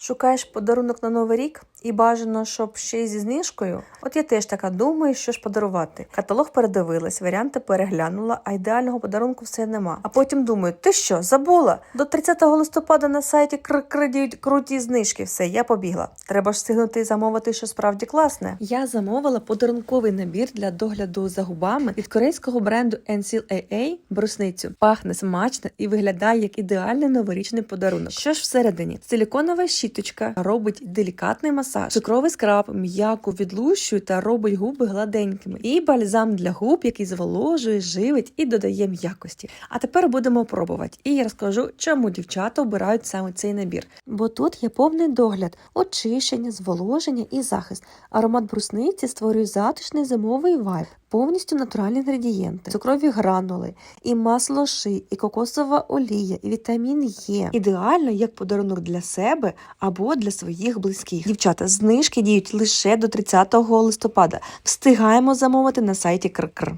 Шукаєш подарунок на новий рік і бажано, щоб ще й зі знижкою. От я теж така думаю, що ж подарувати. Каталог передивилась, варіанти переглянула, а ідеального подарунку все нема. А потім думаю, ти що, забула? До 30 листопада на сайті кр круті знижки. Все, я побігла. Треба ж встигнути замовити, що справді класне. Я замовила подарунковий набір для догляду за губами від корейського бренду NCLAA брусницю. Пахне смачно і виглядає як ідеальний новорічний подарунок. Що ж всередині? Силіконова щіточка робить делікатний масаж, цукровий скраб м'яко відлущує та робить губи гладенькими. І бальзам для губ, який зволожує, живить і додає м'якості. А тепер будемо пробувати. І я розкажу, чому дівчата обирають саме цей набір. Бо тут є повний догляд, очищення, зволоження і захист. Аромат брусниці створює затишний зимовий вайб. Повністю натуральні інгредієнти, цукрові гранули, і масло ши, і кокосова олія, і вітамін Е. Ідеально як подарунок для себе або для своїх близьких. Дівчата, знижки діють лише до 30 листопада. Встигаємо замовити на сайті Кркр.